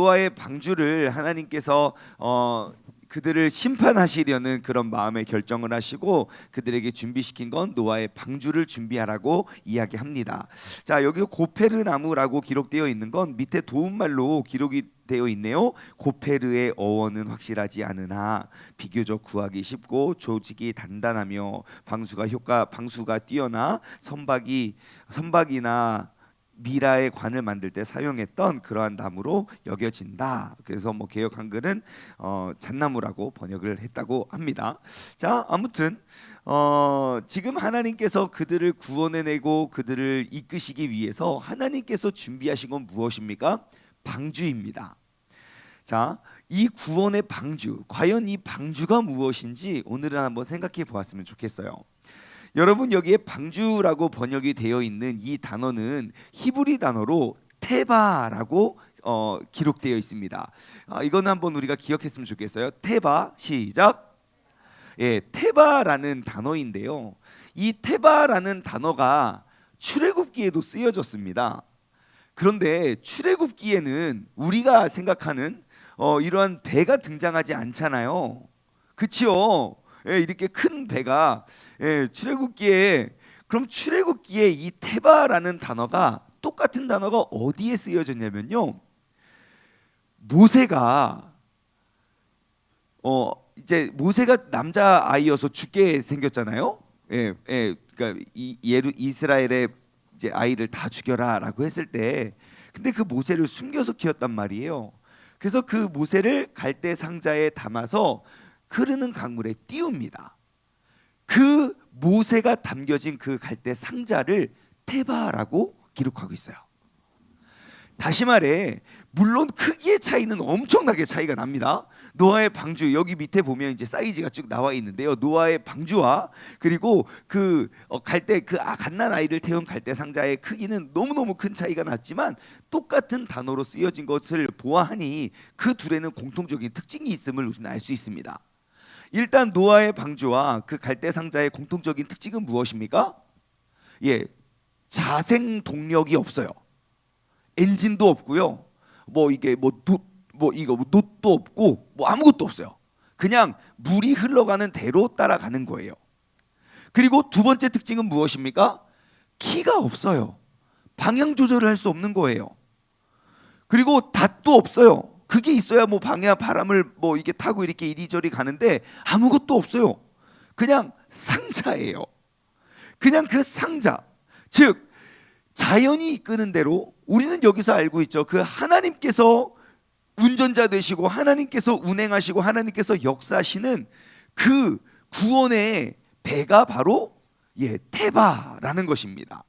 노아의 방주를 하나님께서 어 그들을 심판하시려는 그런 마음의 결정을 하시고 그들에게 준비시킨 건 노아의 방주를 준비하라고 이야기합니다. 자 여기 고페르 나무라고 기록되어 있는 건 밑에 도움말로 기록이 되어 있네요. 고페르의 어원은 확실하지 않으나 비교적 구하기 쉽고 조직이 단단하며 방수가 효과 방수가 뛰어나 선박이 선박이나 미라의 관을 만들 때 사용했던 그러한 나무로 여겨진다. 그래서 뭐 개역 한글은 어, 잣나무라고 번역을 했다고 합니다. 자, 아무튼 어, 지금 하나님께서 그들을 구원해내고 그들을 이끄시기 위해서 하나님께서 준비하신 건 무엇입니까? 방주입니다. 자, 이 구원의 방주, 과연 이 방주가 무엇인지 오늘은 한번 생각해 보았으면 좋겠어요. 여러분 여기에 방주라고 번역이 되어 있는 이 단어는 히브리 단어로 테바라고 어, 기록되어 있습니다. 아, 이거는 한번 우리가 기억했으면 좋겠어요. 테바 시작. 예, 테바라는 단어인데요. 이 테바라는 단어가 출애굽기에도 쓰여졌습니다. 그런데 출애굽기에는 우리가 생각하는 어, 이러한 배가 등장하지 않잖아요. 그치요? 예, 이렇게 큰 배가 예, 출애굽기에 그럼 출애굽기에 이 테바라는 단어가 똑같은 단어가 어디에 쓰여졌냐면요. 모세가 어 이제 모세가 남자 아이여서 죽게 생겼잖아요. 예, 예, 그러니까 이 예루 이스라엘의 이제 아이를 다 죽여라라고 했을 때, 근데 그 모세를 숨겨서 키웠단 말이에요. 그래서 그 모세를 갈대 상자에 담아서 흐르는 강물에 띄웁니다. 그 모세가 담겨진 그 갈대 상자를 테바라고 기록하고 있어요. 다시 말해 물론 크기의 차이는 엄청나게 차이가 납니다. 노아의 방주 여기 밑에 보면 이제 사이즈가 쭉 나와 있는데요. 노아의 방주와 그리고 그 어, 갈대 그 아, 갓난 아이를 태운 갈대 상자의 크기는 너무 너무 큰 차이가 났지만 똑같은 단어로 쓰여진 것을 보아하니 그 둘에는 공통적인 특징이 있음을 우리는 알 수 있습니다. 일단 노아의 방주와 그 갈대 상자의 공통적인 특징은 무엇입니까? 예, 자생 동력이 없어요. 엔진도 없고요. 뭐 이게 뭐, 노, 뭐 이거 뭐 놋도 없고 뭐 아무것도 없어요. 그냥 물이 흘러가는 대로 따라가는 거예요. 그리고 두 번째 특징은 무엇입니까? 키가 없어요. 방향 조절을 할 수 없는 거예요. 그리고 닷도 없어요. 그게 있어야 뭐 방향 바람을 뭐 이게 타고 이렇게 이리저리 가는데 아무것도 없어요. 그냥 상자예요. 그냥 그 상자. 즉 자연이 이끄는 대로 우리는 여기서 알고 있죠. 그 하나님께서 운전자 되시고 하나님께서 운행하시고 하나님께서 역사하시는 그 구원의 배가 바로 예, 테바라는 것입니다.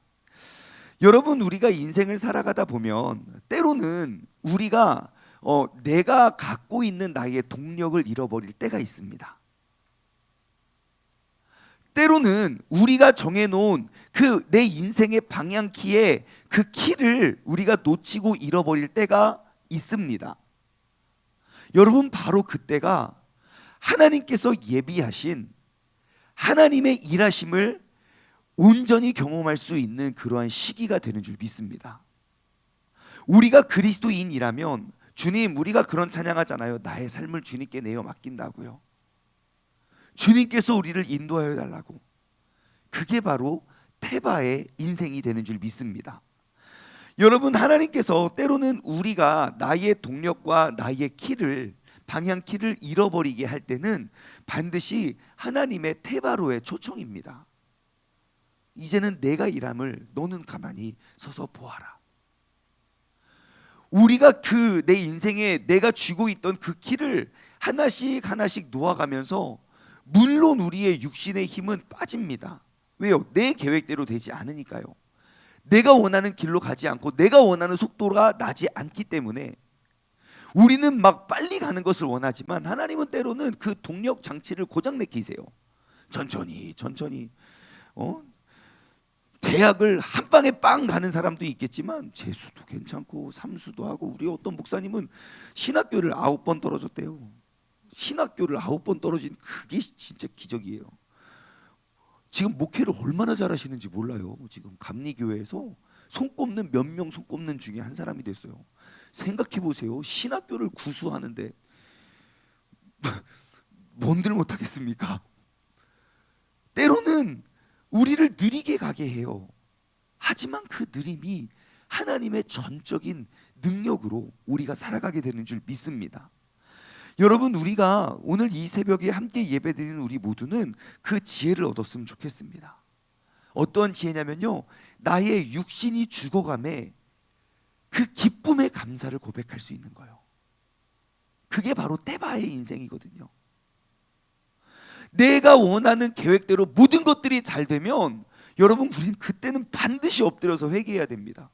여러분 우리가 인생을 살아가다 보면 때로는 우리가 어, 내가 갖고 있는 나의 동력을 잃어버릴 때가 있습니다. 때로는 우리가 정해놓은 그 내 인생의 방향키에 그 키를 우리가 놓치고 잃어버릴 때가 있습니다. 여러분 바로 그때가 하나님께서 예비하신 하나님의 일하심을 온전히 경험할 수 있는 그러한 시기가 되는 줄 믿습니다. 우리가 그리스도인이라면 주님 우리가 그런 찬양하잖아요. 나의 삶을 주님께 내어 맡긴다고요. 주님께서 우리를 인도하여 달라고. 그게 바로 테바의 인생이 되는 줄 믿습니다. 여러분 하나님께서 때로는 우리가 나의 동력과 나의 키를 방향 키를 잃어버리게 할 때는 반드시 하나님의 테바로의 초청입니다. 이제는 내가 일함을 너는 가만히 서서 보아라. 우리가 그 내 인생에 내가 쥐고 있던 그 키를 하나씩 하나씩 놓아가면서 물론 우리의 육신의 힘은 빠집니다. 왜요? 내 계획대로 되지 않으니까요. 내가 원하는 길로 가지 않고 내가 원하는 속도가 나지 않기 때문에 우리는 막 빨리 가는 것을 원하지만 하나님은 때로는 그 동력 장치를 고장 내키세요. 천천히 천천히 어? 대학을 한 방에 빵 가는 사람도 있겠지만 재수도 괜찮고 삼수도 하고 우리 어떤 목사님은 신학교를 아홉 번 떨어졌대요. 신학교를 아홉 번 떨어진 그게 진짜 기적이에요. 지금 목회를 얼마나 잘하시는지 몰라요. 지금 감리교회에서 손꼽는 몇 명 손꼽는 중에 한 사람이 됐어요. 생각해 보세요. 신학교를 구수하는데 뭔들 못하겠습니까? 때로는 우리를 느리게 가게 해요. 하지만 그 느림이 하나님의 전적인 능력으로 우리가 살아가게 되는 줄 믿습니다. 여러분 우리가 오늘 이 새벽에 함께 예배드리는 우리 모두는 그 지혜를 얻었으면 좋겠습니다. 어떤 지혜냐면요. 나의 육신이 죽어감에 그 기쁨의 감사를 고백할 수 있는 거예요. 그게 바로 때바의 인생이거든요. 내가 원하는 계획대로 모든 것들이 잘 되면 여러분 우리는 그때는 반드시 엎드려서 회개해야 됩니다.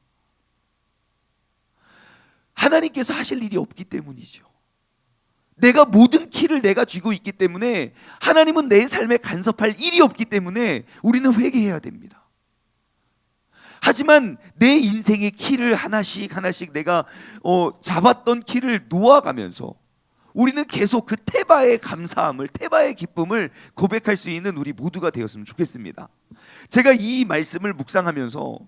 하나님께서 하실 일이 없기 때문이죠. 내가 모든 키를 내가 쥐고 있기 때문에 하나님은 내 삶에 간섭할 일이 없기 때문에 우리는 회개해야 됩니다. 하지만 내 인생의 키를 하나씩 하나씩 내가 어, 잡았던 키를 놓아가면서 우리는 계속 그 테바의 감사함을 테바의 기쁨을 고백할 수 있는 우리 모두가 되었으면 좋겠습니다. 제가 이 말씀을 묵상하면서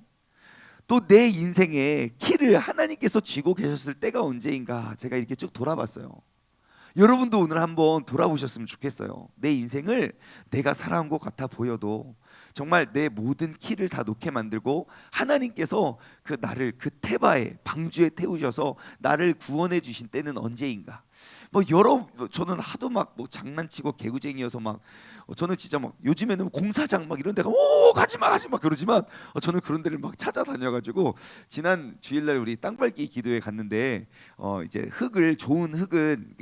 또 내 인생의 키를 하나님께서 쥐고 계셨을 때가 언제인가 제가 이렇게 쭉 돌아봤어요. 여러분도 오늘 한번 돌아보셨으면 좋겠어요. 내 인생을 내가 살아온 것 같아 보여도 정말 내 모든 키를 다 놓게 만들고 하나님께서 그 나를 그 태바에 방주에 태우셔서 나를 구원해 주신 때는 언제인가? 뭐 여러 저는 하도 막 뭐 장난치고 개구쟁이여서 막 어, 저는 진짜 막 요즘에는 공사장 막 이런 데가 오 가지 마 가지 마 그러지만 어, 저는 그런 데를 막 찾아다녀가지고 지난 주일날 우리 땅밟기 기도회 갔는데 어 이제 흙을 좋은 흙은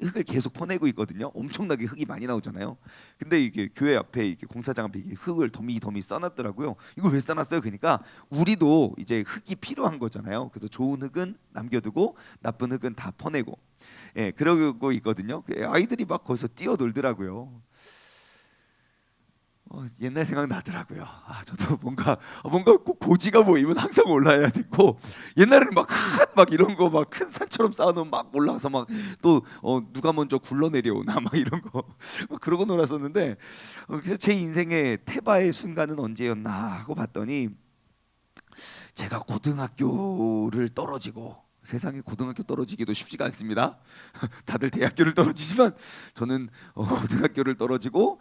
흙을 계속 퍼내고 있거든요. 엄청나게 흙이 많이 나오잖아요. 근데 이게 교회 앞에 이게 공사장 앞에 이게 흙을 더미 더미 써놨더라고요. 이걸 왜 써놨어요? 그러니까 우리도 이제 흙이 필요한 거잖아요. 그래서 좋은 흙은 남겨두고 나쁜 흙은 다 퍼내고 예 그러고 있거든요. 아이들이 막 거기서 뛰어놀더라고요. 어, 옛날 생각 나더라고요. 아 저도 뭔가 어, 뭔가 꼭 고지가 보이면 항상 올라야 되고 옛날에는 막큰막 이런 거 막 큰 산처럼 쌓아놓으면 막 올라가서 막또 어, 누가 먼저 굴러 내려오나 막 이런 거 막 그러고 놀았었는데 어, 그래서 제 인생의 태바의 순간은 언제였나 하고 봤더니 제가 고등학교를 떨어지고 세상에 고등학교 떨어지기도 쉽지가 않습니다. 다들 대학교를 떨어지지만 저는 어, 고등학교를 떨어지고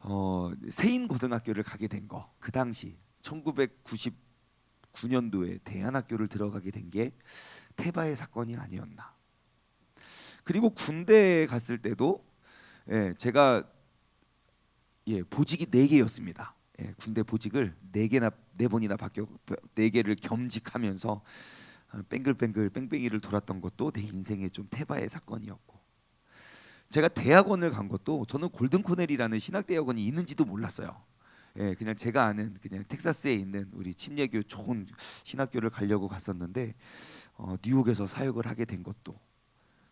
어, 세인 고등학교를 가게 된 거. 그 당시 1999년도에 대한학교를 들어가게 된게 태바의 사건이 아니었나. 그리고 군대에 갔을 때도 예, 제가 예, 보직이 네 개였습니다. 예, 군대 보직을 네 개나 네 번이나 바뀌어 네 개를 겸직하면서 어, 뺑글뺑글 뺑뺑이를 돌았던 것도 내 인생의 좀 태바의 사건이었고 제가 대학원을 간 것도 저는 골든 코넬이라는 신학 대학원이 있는지도 몰랐어요. 예, 그냥 제가 아는 그냥 텍사스에 있는 우리 침례교 좋은 신학교를 가려고 갔었는데 어, 뉴욕에서 사역을 하게 된 것도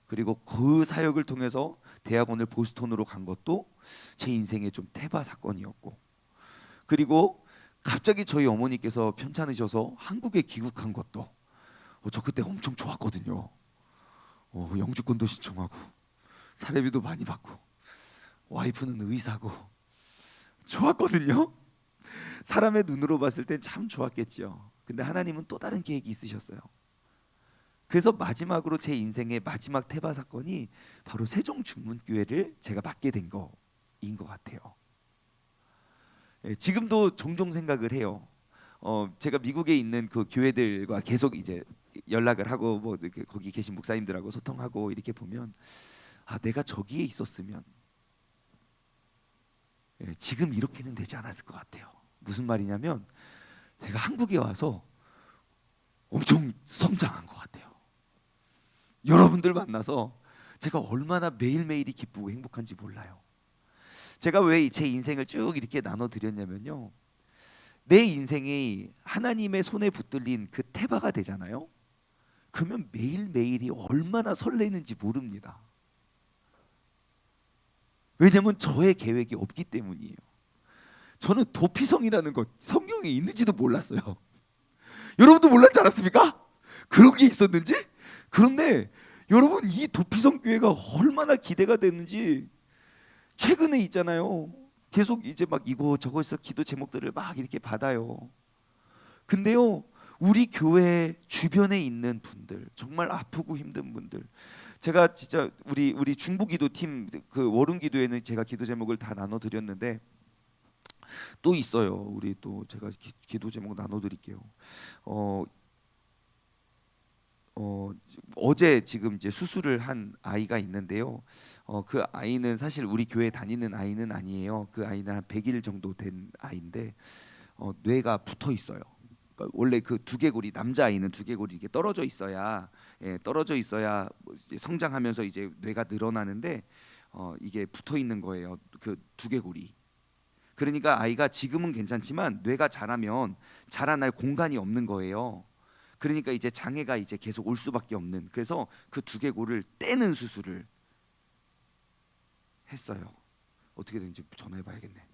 그리고 그 사역을 통해서 대학원을 보스턴으로 간 것도 제 인생의 좀 태바 사건이었고 그리고 갑자기 저희 어머니께서 편찮으셔서 한국에 귀국한 것도 어, 저 그때 엄청 좋았거든요. 어, 영주권도 신청하고 사례비도 많이 받고 와이프는 의사고 좋았거든요. 사람의 눈으로 봤을 땐 참 좋았겠지요. 근데 하나님은 또 다른 계획이 있으셨어요. 그래서 마지막으로 제 인생의 마지막 태바 사건이 바로 세종 중문교회를 제가 맡게 된 거인 것 같아요. 예, 지금도 종종 생각을 해요. 어, 제가 미국에 있는 그 교회들과 계속 이제 연락을 하고 뭐 거기 계신 목사님들하고 소통하고 이렇게 보면 아 내가 저기에 있었으면 예, 지금 이렇게는 되지 않았을 것 같아요. 무슨 말이냐면 제가 한국에 와서 엄청 성장한 것 같아요. 여러분들 만나서 제가 얼마나 매일매일이 기쁘고 행복한지 몰라요. 제가 왜 제 인생을 쭉 이렇게 나눠 드렸냐면요. 내 인생이 하나님의 손에 붙들린 그 태바가 되잖아요. 그러면 매일매일이 얼마나 설레는지 모릅니다. 왜냐면 저의 계획이 없기 때문이에요. 저는 도피성이라는 것 성경에 있는지도 몰랐어요. 여러분도 몰랐지 않았습니까? 그런 게 있었는지? 그런데 여러분 이 도피성 교회가 얼마나 기대가 됐는지 최근에 있잖아요. 계속 이제 막 이거 저거에서 기도 제목들을 막 이렇게 받아요. 근데요 우리 교회 주변에 있는 분들 정말 아프고 힘든 분들 제가 진짜 우리 우리 중부기도 팀 그 월흥기도에는 제가 기도 제목을 다 나눠 드렸는데 또 있어요. 우리 또 제가 기, 기도 제목 나눠 드릴게요. 어, 어 어제 지금 이제 수술을 한 아이가 있는데요. 어 그 아이는 사실 우리 교회 다니는 아이는 아니에요. 그 아이는 한 100일 정도 된 아이인데 어 뇌가 붙어 있어요. 그러니까 원래 그 두개골이 남자 아이는 두개골이 이렇게 떨어져 있어야 예, 떨어져 있어야 뭐 성장하면서 이제 뇌가 늘어나는데 어 이게 붙어 있는 거예요. 그 두개골이. 그러니까 아이가 지금은 괜찮지만 뇌가 자라면 자라날 공간이 없는 거예요. 그러니까 이제 장애가 이제 계속 올 수밖에 없는. 그래서 그 두개골을 떼는 수술을 했어요. 어떻게 되는지 전화해 봐야겠네.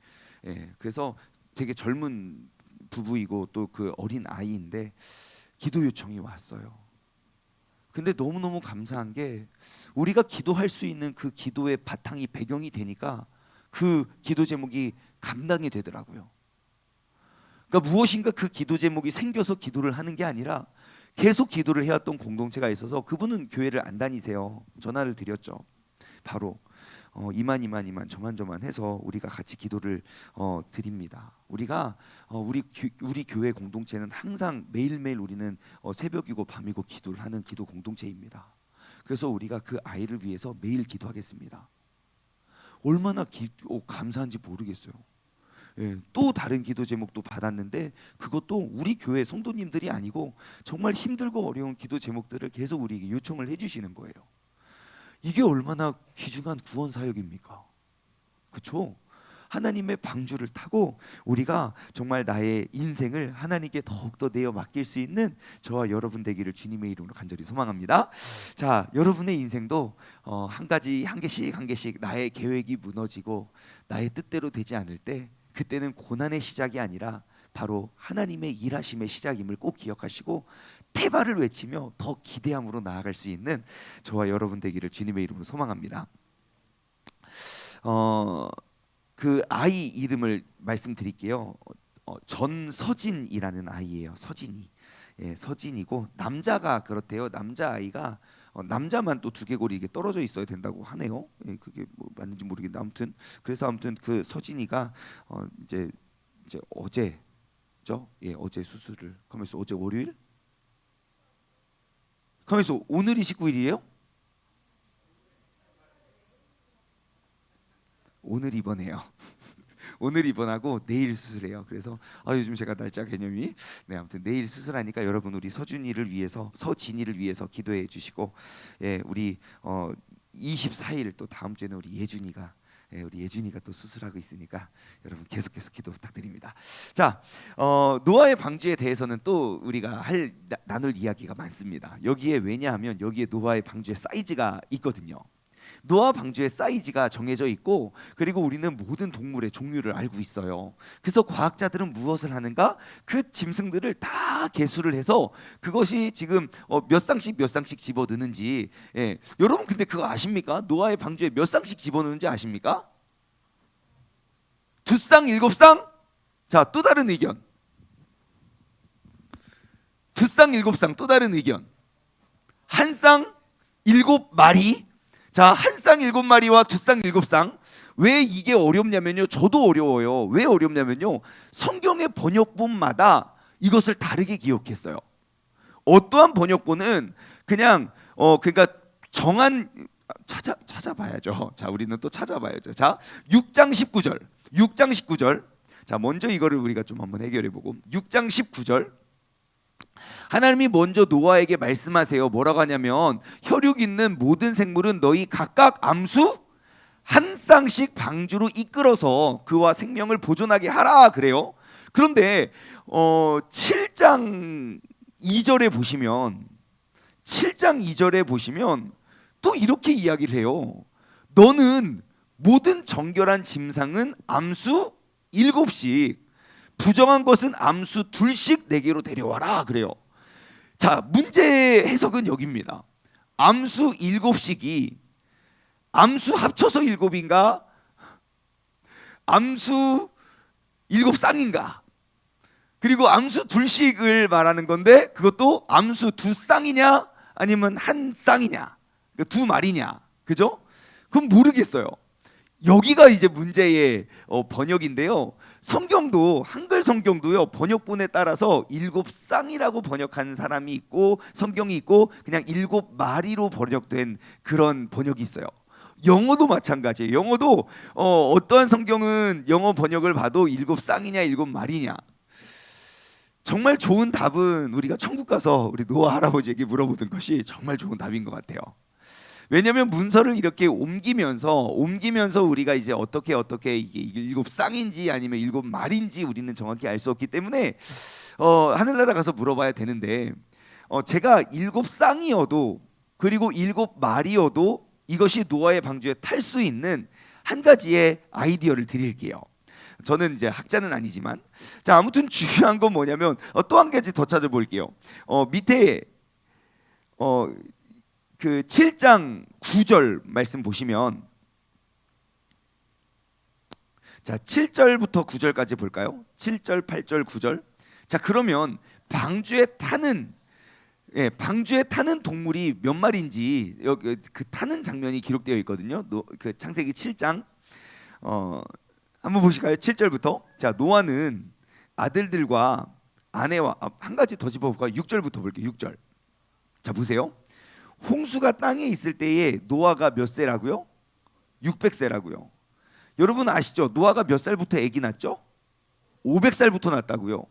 예. 그래서 되게 젊은 부부이고 또 그 어린 아이인데 기도 요청이 왔어요. 근데 너무너무 감사한 게 우리가 기도할 수 있는 그 기도의 바탕이 배경이 되니까 그 기도 제목이 감당이 되더라고요. 그러니까 무엇인가 그 기도 제목이 생겨서 기도를 하는 게 아니라 계속 기도를 해왔던 공동체가 있어서 그분은 교회를 안 다니세요. 전화를 드렸죠. 바로 어, 이만 이만 이만 저만 저만 해서 우리가 같이 기도를 어, 드립니다. 우리가 어, 우리 교, 우리 교회 공동체는 항상 매일 매일 우리는 어, 새벽이고 밤이고 기도를 하는 기도 공동체입니다. 그래서 우리가 그 아이를 위해서 매일 기도하겠습니다. 얼마나 기, 어, 감사한지 모르겠어요. 예, 또 다른 기도 제목도 받았는데 그것도 우리 교회 성도님들이 아니고 정말 힘들고 어려운 기도 제목들을 계속 우리에게 요청을 해주시는 거예요. 이게 얼마나 귀중한 구원 사역입니까? 그렇죠? 하나님의 방주를 타고 우리가 정말 나의 인생을 하나님께 더욱더 내어 맡길 수 있는 저와 여러분 되기를 주님의 이름으로 간절히 소망합니다. 자, 여러분의 인생도 어, 한 가지 한 개씩 한 개씩 나의 계획이 무너지고 나의 뜻대로 되지 않을 때 그때는 고난의 시작이 아니라 바로 하나님의 일하심의 시작임을 꼭 기억하시고 태발을 외치며 더 기대함으로 나아갈 수 있는 저와 여러분 되기를 주님의 이름으로 소망합니다. 어, 그 아이 이름을 말씀드릴게요. 어, 전서진이라는 아이예요. 서진이. 예, 서진이고 남자가 그렇대요. 남자 아이가 어, 남자만 또 두개골이 이게 떨어져 있어야 된다고 하네요. 예, 그게 뭐 맞는지 모르겠는데 아무튼 그래서 아무튼 그 서진이가 어, 이제 이제 어제죠. 예, 어제 수술을. 그러면서 어제 월요일? 그러면서 오늘이 19일이에요? 오늘 입원해요. 오늘 입원하고 내일 수술해요. 그래서 아, 요즘 제가 날짜 개념이 네 아무튼 내일 수술하니까 여러분 우리 서준이를 위해서 서진이를 위해서 기도해 주시고 예 우리 어 24일 또 다음 주에는 우리 예준이가 예, 우리 예준이가 또 수술하고 있으니까 여러분 계속해서 기도 부탁드립니다. 자, 어, 노아의 방주에 대해서는 또 우리가 할 나, 나눌 이야기가 많습니다. 여기에 왜냐하면 여기에 노아의 방주의 사이즈가 있거든요. 노아 방주의 사이즈가 정해져 있고 그리고 우리는 모든 동물의 종류를 알고 있어요. 그래서 과학자들은 무엇을 하는가? 그 짐승들을 다 개수를 해서 그것이 지금 어, 몇 쌍씩 몇 쌍씩 집어 넣는지 예. 여러분 근데 그거 아십니까? 노아의 방주에 몇 쌍씩 집어 넣는지 아십니까? 두 쌍, 일곱 쌍? 자, 또 다른 의견. 두 쌍, 일곱 쌍, 또 다른 의견. 한 쌍, 일곱 마리. 자, 한 쌍 일곱 마리와 두 쌍 일곱 쌍. 왜 이게 어렵냐면요. 저도 어려워요. 왜 어렵냐면요. 성경의 번역본마다 이것을 다르게 기억했어요. 어떠한 번역본은 그냥 어 그러니까 정한 찾아 찾아봐야죠. 자, 우리는 또 찾아봐야죠. 자, 6장 19절. 6장 19절. 자, 먼저 이거를 우리가 좀 한번 해결해 보고 6장 19절. 하나님이 먼저 노아에게 말씀하세요. 뭐라고 하냐면 혈육 있는 모든 생물은 너희 각각 암수 한 쌍씩 방주로 이끌어서 그와 생명을 보존하게 하라 그래요. 그런데 어 7장 2절에 보시면 7장 2절에 보시면 또 이렇게 이야기를 해요. 너는 모든 정결한 짐승은 암수 일곱씩 부정한 것은 암수 둘씩 내게로 데려와라 그래요. 자 문제 해석은 여기입니다. 암수 일곱씩이 암수 합쳐서 일곱인가? 암수 일곱 쌍인가? 그리고 암수 둘씩을 말하는 건데 그것도 암수 두 쌍이냐 아니면 한 쌍이냐 그두 마리냐 그죠? 그럼 모르겠어요. 여기가 이제 문제의 어, 번역인데요. 성경도 한글 성경도요 번역본에 따라서 일곱 쌍이라고 번역한 사람이 있고 성경이 있고 그냥 일곱 마리로 번역된 그런 번역이 있어요. 영어도 마찬가지예요. 영어도 어, 어떠한 성경은 영어 번역을 봐도 일곱 쌍이냐 일곱 마리냐 정말 좋은 답은 우리가 천국 가서 우리 노아 할아버지에게 물어보는 것이 정말 좋은 답인 것 같아요. 왜냐하면 문서를 이렇게 옮기면서 옮기면서 우리가 이제 어떻게 어떻게 이게 일곱 쌍인지 아니면 일곱 말인지 우리는 정확히 알 수 없기 때문에 어, 하늘나라 가서 물어봐야 되는데 어, 제가 일곱 쌍이어도 그리고 일곱 말이어도 이것이 노아의 방주에 탈 수 있는 한 가지의 아이디어를 드릴게요. 저는 이제 학자는 아니지만 자 아무튼 중요한 건 뭐냐면 어, 또 한 가지 더 찾아볼게요. 어, 밑에 어, 그 7장 9절 말씀 보시면 자 7절부터 9절까지 볼까요? 7절, 8절, 9절. 자 그러면 방주에 타는 예, 방주에 타는 동물이 몇 마리인지 여기 그 타는 장면이 기록되어 있거든요. 노, 그 창세기 7장 어 한번 보실까요? 7절부터 자 노아는 아들들과 아내와 아, 한 가지 더 짚어볼까요? 6절부터 볼게요. 6절 자 보세요. 홍수가 땅에 있을 때에 노아가 몇 세라고요? 600세라고요. 여러분 아시죠? 노아가 몇 살부터 아기 낳죠? 500살부터 낳았다고요.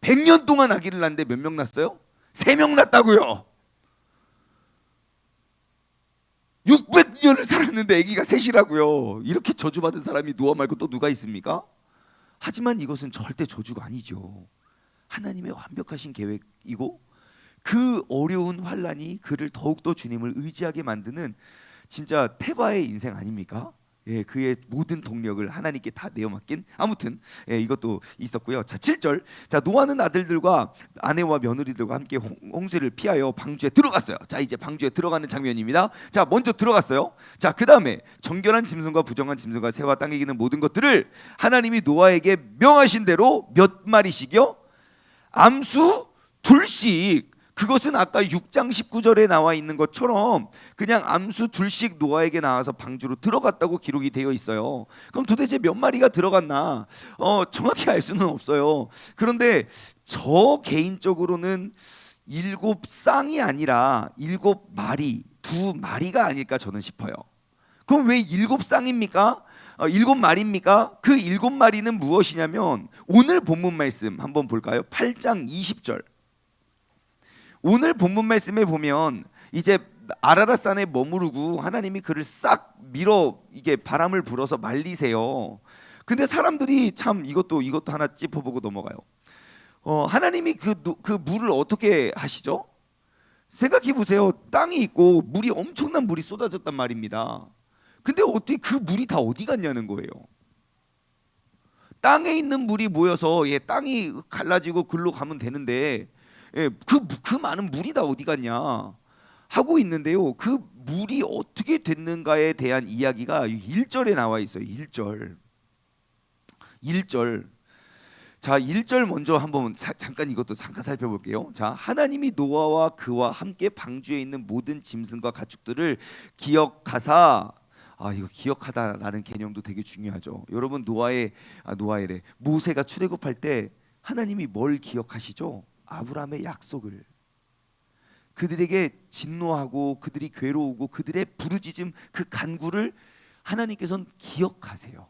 100년 동안 아기를 낳는데 몇 명 낳았어요? 3명 낳았다고요. 600년을 살았는데 아기가 셋이라고요. 이렇게 저주받은 사람이 노아 말고 또 누가 있습니까? 하지만 이것은 절대 저주가 아니죠. 하나님의 완벽하신 계획이고 그 어려운 환란이 그를 더욱더 주님을 의지하게 만드는 진짜 테바의 인생 아닙니까? 예, 그의 모든 동력을 하나님께 다 내어 맡긴 아무튼 예, 이것도 있었고요. 자, 7절. 자, 노아는 아들들과 아내와 며느리들과 함께 홍, 홍수를 피하여 방주에 들어갔어요. 자, 이제 방주에 들어가는 장면입니다. 자, 먼저 들어갔어요. 자, 그다음에 정결한 짐승과 부정한 짐승과 새와 땅에 기는 모든 것들을 하나님이 노아에게 명하신 대로 몇 마리씩요? 암수 둘씩 그것은 아까 6장 19절에 나와 있는 것처럼 그냥 암수 둘씩 노아에게 나와서 방주로 들어갔다고 기록이 되어 있어요. 그럼 도대체 몇 마리가 들어갔나? 어, 정확히 알 수는 없어요. 그런데 저 개인적으로는 일곱 쌍이 아니라 일곱 마리, 두 마리가 아닐까 저는 싶어요. 그럼 왜 일곱 쌍입니까? 어, 일곱 마리입니까? 그 일곱 마리는 무엇이냐면 오늘 본문 말씀 한번 볼까요? 8장 20절. 오늘 본문 말씀에 보면 이제 아라라산에 머무르고 하나님이 그를 싹 밀어 이게 바람을 불어서 말리세요. 근데 사람들이 참 이것도 이것도 하나 짚어보고 넘어가요. 어, 하나님이 그, 노- 그 물을 어떻게 하시죠? 생각해 보세요. 땅이 있고 물이 엄청난 물이 쏟아졌단 말입니다. 근데 어떻게 그 물이 다 어디 갔냐는 거예요. 땅에 있는 물이 모여서 예, 땅이 갈라지고 글로 가면 되는데 예, 그, 그 많은 물이 다 어디 갔냐 하고 있는데요. 그 물이 어떻게 됐는가에 대한 이야기가 1절에 나와 있어요. 1절. 1절. 자, 1절 먼저 한번 사- 잠깐 이것도 잠깐 살펴볼게요. 자, 하나님이 노아와 그와 함께 방주에 있는 모든 짐승과 가축들을 기억하사 아, 이거 기억하다라는 개념도 되게 중요하죠. 여러분 노아의 아, 노아의래 모세가 출애굽할 때 하나님이 뭘 기억하시죠? 아브라함의 약속을 그들에게 진노하고 그들이 괴로우고 그들의 부르짖음 그 간구를 하나님께서는 기억하세요.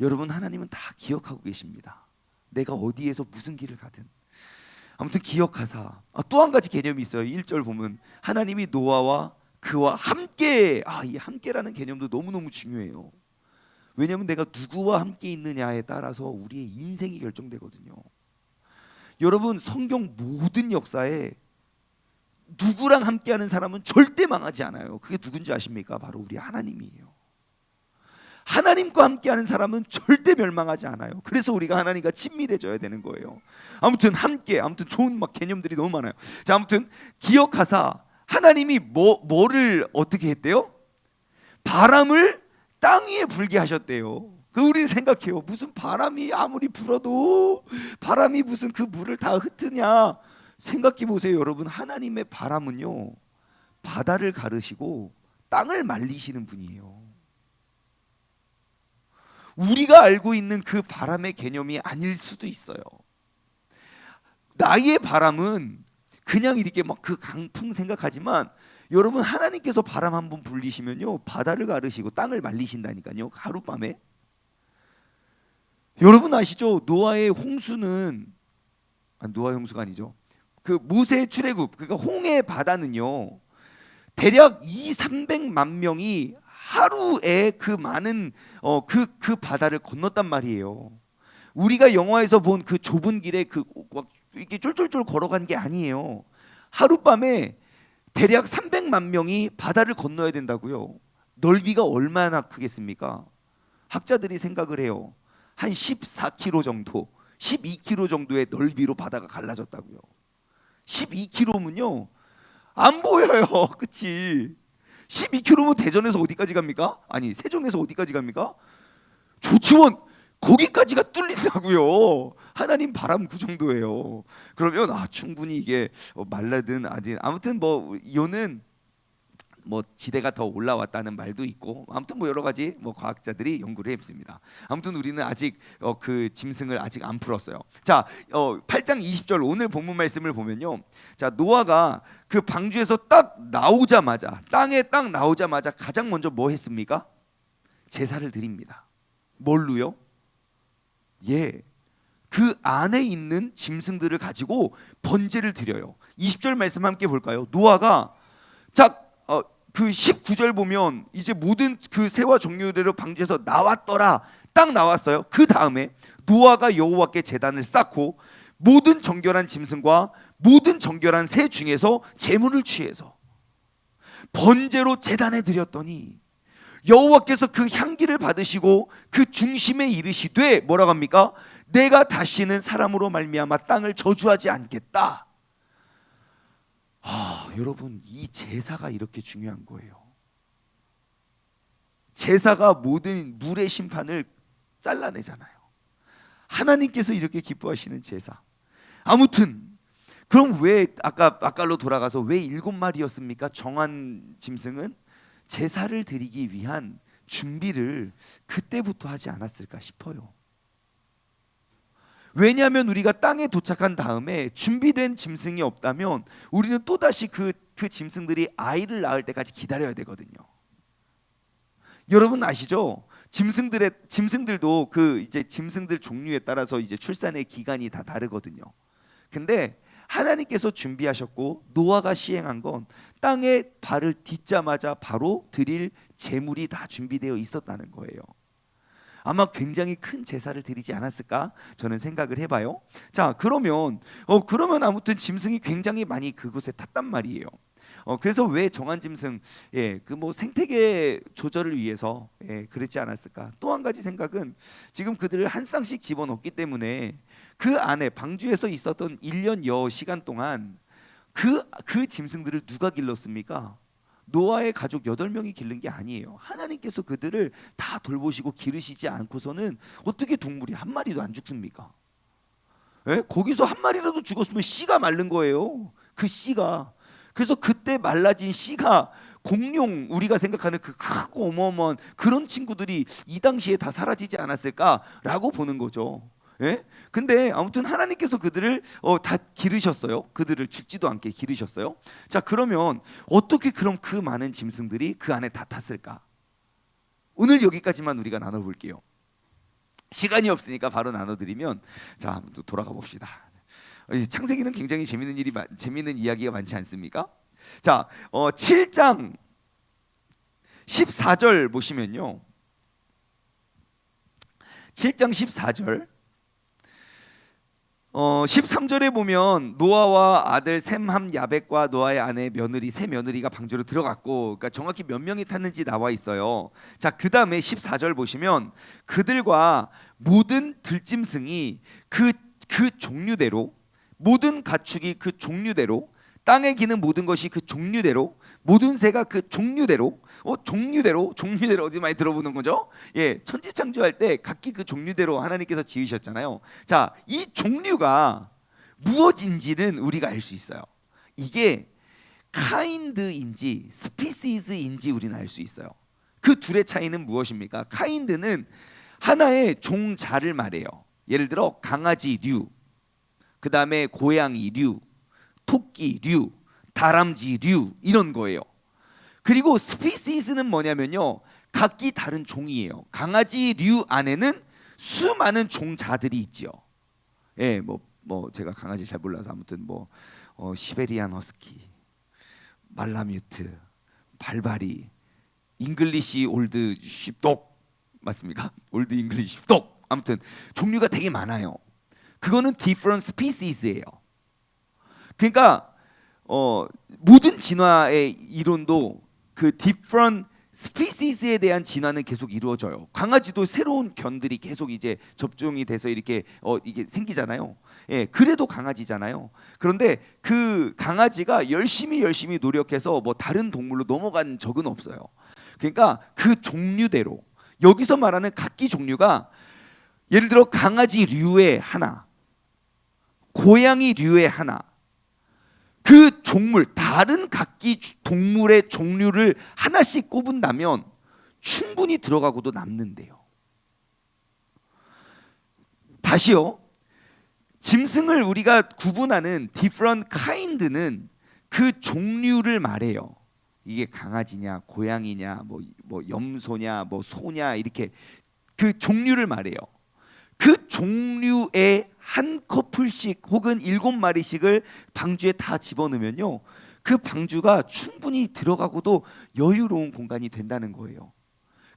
여러분 하나님은 다 기억하고 계십니다. 내가 어디에서 무슨 길을 가든 아무튼 기억하사 아, 또한 가지 개념이 있어요. 1절 보면 하나님이 노아와 그와 함께 아, 이 함께라는 개념도 너무너무 중요해요. 왜냐하면 내가 누구와 함께 있느냐에 따라서 우리의 인생이 결정되거든요. 여러분 성경 모든 역사에 누구랑 함께하는 사람은 절대 망하지 않아요. 그게 누군지 아십니까? 바로 우리 하나님이에요. 하나님과 함께하는 사람은 절대 멸망하지 않아요. 그래서 우리가 하나님과 친밀해져야 되는 거예요. 아무튼 함께, 아무튼 좋은 막 개념들이 너무 많아요. 자, 아무튼 기억하사 하나님이 뭐 뭐를 어떻게 했대요? 바람을 땅 위에 불게 하셨대요. 그 우리는 생각해요. 무슨 바람이 아무리 불어도 바람이 무슨 그 물을 다 흩으냐? 생각해 보세요, 여러분. 하나님의 바람은요. 바다를 가르시고 땅을 말리시는 분이에요. 우리가 알고 있는 그 바람의 개념이 아닐 수도 있어요. 나의 바람은 그냥 이렇게 막 그 강풍 생각하지만 여러분 하나님께서 바람 한번 불리시면요 바다를 가르시고 땅을 말리신다니까요 하룻밤에 여러분 아시죠 노아의 홍수는 아, 노아 홍수가 아니죠 그 모세 출애굽 그러니까 홍해 바다는요 대략 2, 300만 명이 하루에 그 많은 어 그 그 바다를 건넜단 말이에요. 우리가 영화에서 본 그 좁은 길에 그 막 이렇게 쫄쫄쫄 걸어간 게 아니에요. 하룻밤에 대략 300만 명이 바다를 건너야 된다고요. 넓이가 얼마나 크겠습니까? 학자들이 생각을 해요. 한 14km 정도, 12km 정도의 넓이로 바다가 갈라졌다고요. 12km면요. 안 보여요. 그치? 12km면 대전에서 어디까지 갑니까? 아니 세종에서 어디까지 갑니까? 조치원 거기까지가 뚫린다고요. 하나님 바람 그 정도예요. 그러면 아 충분히 이게 어, 말라든 아니 아무튼 뭐 이거는 뭐 지대가 더 올라왔다는 말도 있고 아무튼 뭐 여러 가지 뭐 과학자들이 연구를 했습니다. 아무튼 우리는 아직 어, 그 짐승을 아직 안 풀었어요. 자, 어, 8장 20절 오늘 본문 말씀을 보면요. 자, 노아가 그 방주에서 딱 나오자마자 땅에 딱 나오자마자 가장 먼저 뭐 했습니까? 제사를 드립니다. 뭘로요? 예. 그 안에 있는 짐승들을 가지고 번제를 드려요. 20절 말씀 함께 볼까요? 노아가 자, 어, 그 19절 보면 이제 모든 그 새와 종류대로 방주에서 나왔더라. 딱 나왔어요. 그 다음에 노아가 여호와께 제단을 쌓고 모든 정결한 짐승과 모든 정결한 새 중에서 제물을 취해서 번제로 제단에 드렸더니 여호와께서 그 향기를 받으시고 그 중심에 이르시되 뭐라고 합니까? 내가 다시는 사람으로 말미암아 땅을 저주하지 않겠다. 아, 여러분 이 제사가 이렇게 중요한 거예요. 제사가 모든 물의 심판을 잘라내잖아요. 하나님께서 이렇게 기뻐하시는 제사. 아무튼 그럼 왜 아까 아까로 돌아가서 왜 일곱 마리였습니까? 정한 짐승은 제사를 드리기 위한 준비를 그때부터 하지 않았을까 싶어요. 왜냐하면 우리가 땅에 도착한 다음에 준비된 짐승이 없다면 우리는 또 다시 그, 그 짐승들이 아이를 낳을 때까지 기다려야 되거든요. 여러분 아시죠? 짐승들의 짐승들도 그 이제 짐승들 종류에 따라서 이제 출산의 기간이 다 다르거든요. 근데 하나님께서 준비하셨고 노아가 시행한 건 땅에 발을 딛자마자 바로 드릴 제물이 다 준비되어 있었다는 거예요. 아마 굉장히 큰 제사를 드리지 않았을까 저는 생각을 해봐요. 자 그러면 어 그러면 아무튼 짐승이 굉장히 많이 그곳에 탔단 말이에요. 어 그래서 왜 정한 짐승 예그 뭐 생태계 조절을 위해서 예 그랬지 않았을까? 또 한 가지 생각은 지금 그들을 한 쌍씩 집어넣기 때문에 그 안에 방주에서 있었던 1년 여 시간 동안 그그 짐승들을 누가 길렀습니까? 노아의 가족 8명이 기른 게 아니에요. 하나님께서 그들을 다 돌보시고 기르시지 않고서는 어떻게 동물이 한 마리도 안 죽습니까? 예? 거기서 한 마리라도 죽었으면 씨가 마른 거예요. 그 씨가. 그래서 그때 말라진 씨가 공룡 우리가 생각하는 그 크고 어마어마한 그런 친구들이 이 당시에 다 사라지지 않았을까라고 보는 거죠. 예? 근데 아무튼 하나님께서 그들을 어, 다 기르셨어요. 그들을 죽지도 않게 기르셨어요. 자 그러면 어떻게 그럼 그 많은 짐승들이 그 안에 다 탔을까? 오늘 여기까지만 우리가 나눠볼게요. 시간이 없으니까 바로 나눠드리면 자또 돌아가 봅시다. 이 창세기는 굉장히 재밌는 일이 많- 재밌는 이야기가 많지 않습니까? 자, 어, 7장 14절 보시면요. 7장 14절 어 13절에 보면 노아와 아들 셈함 야벳과 노아의 아내 며느리 세 며느리가 방주로 들어갔고 그러니까 정확히 몇 명이 탔는지 나와 있어요. 자, 그다음에 14절 보시면 그들과 모든 들짐승이 그그 종류대로 모든 가축이 그 종류대로 땅에 기는 모든 것이 그 종류대로 모든 새가 그 종류대로 어 종류대로 종류대로 어디 많이 들어보는 거죠? 예, 천지 창조할 때 각기 그 종류대로 하나님께서 지으셨잖아요. 자, 이 종류가 무엇인지는 우리가 알 수 있어요. 이게 카인드인지 스피시즈인지 우리는 알 수 있어요. 그 둘의 차이는 무엇입니까? 카인드는 하나의 종자를 말해요. 예를 들어 강아지류, 그 다음에 고양이류, 토끼류, 다람쥐 류 이런 거예요. 그리고 스피시스는 뭐냐면요, 각기 다른 종이에요. 강아지 류 안에는 수많은 종자들이 있죠. 예, 뭐, 뭐 제가 강아지 잘 몰라서 아무튼 뭐 어, 시베리안 허스키, 말라뮤트, 발바리, 잉글리시 올드 쉽독 맞습니까? 올드 잉글리시 쉽독 아무튼 종류가 되게 많아요. 그거는 different species예요. 그러니까 어, 모든 진화의 이론도 그 different 스피시스에 대한 진화는 계속 이루어져요. 강아지도 새로운 견들이 계속 이제 접종이 돼서 이렇게 어 이게 생기잖아요. 예, 그래도 강아지잖아요. 그런데 그 강아지가 열심히 열심히 노력해서 뭐 다른 동물로 넘어간 적은 없어요. 그러니까 그 종류대로 여기서 말하는 각기 종류가 예를 들어 강아지류의 하나, 고양이류의 하나, 그 종물 다른 각기 주- 동물의 종류를 하나씩 꼽은다면 충분히 들어가고도 남는데요. 다시요. 짐승을 우리가 구분하는 different kind는 그 종류를 말해요. 이게 강아지냐, 고양이냐, 뭐, 뭐 염소냐, 뭐 소냐 이렇게 그 종류를 말해요. 그 종류의 한 커플씩 혹은 일곱 마리씩을 방주에 다 집어넣으면요. 그 방주가 충분히 들어가고도 여유로운 공간이 된다는 거예요.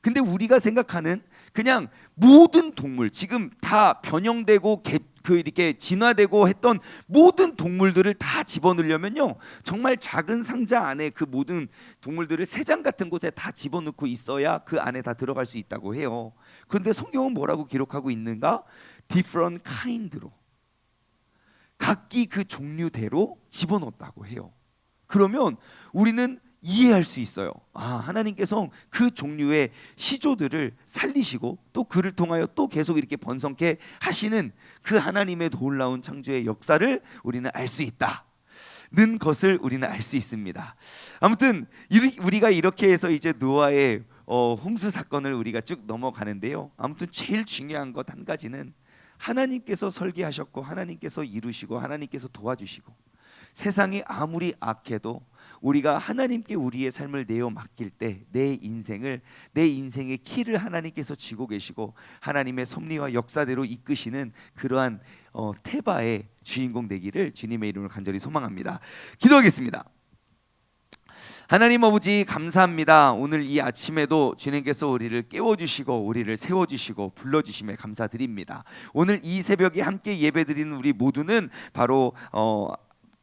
근데 우리가 생각하는 그냥 모든 동물 지금 다 변형되고 개, 그 이렇게 진화되고 했던 모든 동물들을 다 집어넣으려면요 정말 작은 상자 안에 그 모든 동물들을 새장 같은 곳에 다 집어넣고 있어야 그 안에 다 들어갈 수 있다고 해요. 그런데 성경은 뭐라고 기록하고 있는가? different kind로 각기 그 종류대로 집어넣었다고 해요. 그러면 우리는 이해할 수 있어요. 아, 하나님께서 그 종류의 시조들을 살리시고 또 그를 통하여 또 계속 이렇게 번성케 하시는 그 하나님의 놀라운 창조의 역사를 우리는 알 수 있다. 는 것을 우리는 알 수 있습니다. 아무튼 우리가 이렇게 해서 이제 노아의 어, 홍수 사건을 우리가 쭉 넘어가는데요. 아무튼 제일 중요한 것 한 가지는 하나님께서 설계하셨고 하나님께서 이루시고 하나님께서 도와주시고 세상이 아무리 악해도 우리가 하나님께 우리의 삶을 내어 맡길 때 내 인생을 내 인생의 키를 하나님께서 쥐고 계시고 하나님의 섭리와 역사대로 이끄시는 그러한 어, 테바의 주인공 되기를 주님의 이름으로 간절히 소망합니다. 기도하겠습니다. 하나님 아버지 감사합니다. 오늘 이 아침에도 주님께서 우리를 깨워주시고 우리를 세워주시고 불러주심에 감사드립니다. 오늘 이 새벽에 함께 예배드리는 우리 모두는 바로 어,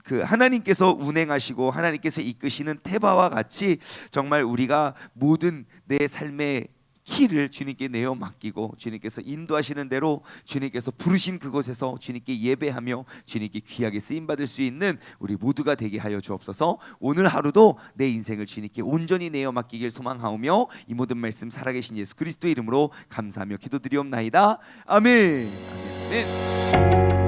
그 하나님께서 운행하시고 하나님께서 이끄시는 태바와 같이 정말 우리가 모든 내 삶의 키를 주님께 내어 맡기고 주님께서 인도하시는 대로 주님께서 부르신 그곳에서 주님께 예배하며 주님께 귀하게 쓰임 받을 수 있는 우리 모두가 되게 하여 주옵소서. 오늘 하루도 내 인생을 주님께 온전히 내어 맡기길 소망하오며 이 모든 말씀 살아계신 예수 그리스도의 이름으로 감사하며 기도드리옵나이다. 아멘. 아멘.